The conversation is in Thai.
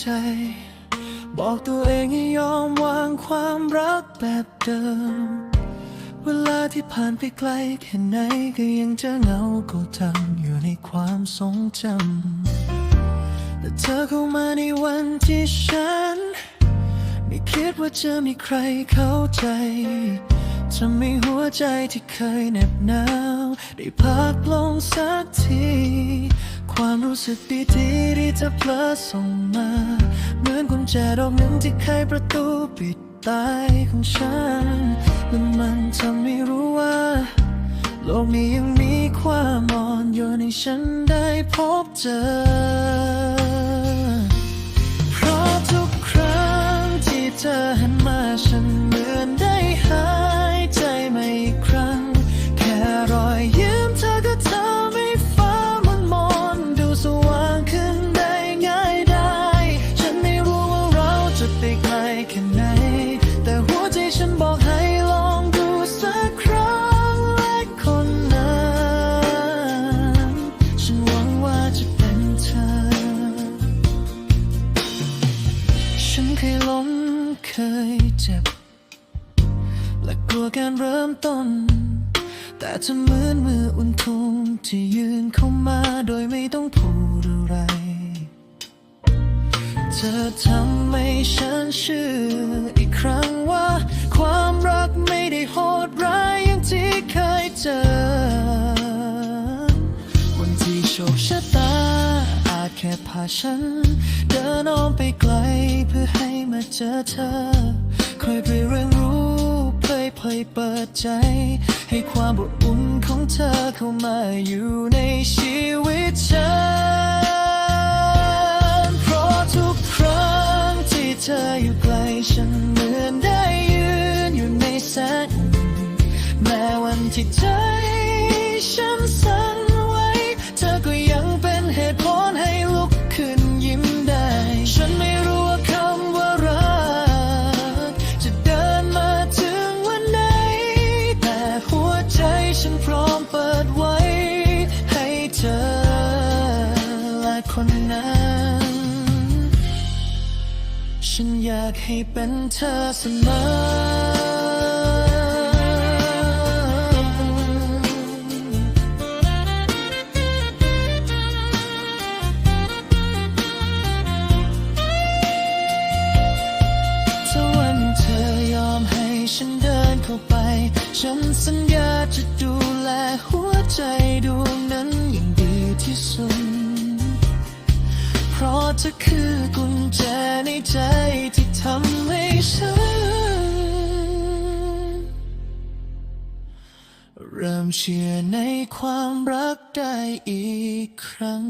ใจ บอกตัวเองให้ยอมวางความรักแบบเดิม เวลาที่ผ่านไปไกลแค่ไหนก็ยังจะเหงาก็ทำอยู่ในความทรงจำแต่เธอเข้ามาในวันที่ฉัน ไม่คิดว่าจะมีใครเข้าใจทำให้หัวใจที่เคยเหน็บหนาว ได้พักลงสักที ความรู้สึกดีๆที่เธอเพลอส่งมา เหมือนกุญแจดอกหนึ่งที่ไขประตูปิดตายของฉันและมันทำให้รู้ว่า โลกนี้ยังมีความอ่อนโยนให้ฉันได้พบเจอ การเริ่มต้น แต่เธอเหมือนมืออุ่นทุ่งที่ยืนเข้ามาโดยไม่ต้องพูดอะไร เธอทำให้ฉันเชื่ออีกครั้งว่า ความรักไม่ได้โหดร้ายอย่างที่เคยเจอ วันที่โชคชะตา อาจแค่พาฉัน เดินอ้อมไปไกลเพื่อให้มาเจอเธอ ค่อยไปเรียนรู้ เพยเพยเปิดใจ ให้ความอบอุ่นของเธอเข้ามาอยู่ในชีวิตฉัน เพราะทุกครั้งที่เธออยู่ใกล้ฉันเหมือนได้ยืนอยู่ในแสงแม้วันที่ใจฉันสั่นไหวเธอก็ยังเป็นเหตุผลให้ลุกขึ้นยิ้มได้ ฉันไม่รู้ คนนั้นฉันอยากให้เป็นเธอเสมอถ้าวันเธอยอมให้ฉันเดินเข้าไป ฉันสัญญาจะดูแลหัวใจดวงนั้นอย่ เพราะเธอคือกุญแจในใจที่ทำให้ฉัน เริ่มเชื่อในความรักได้อีกครั้ง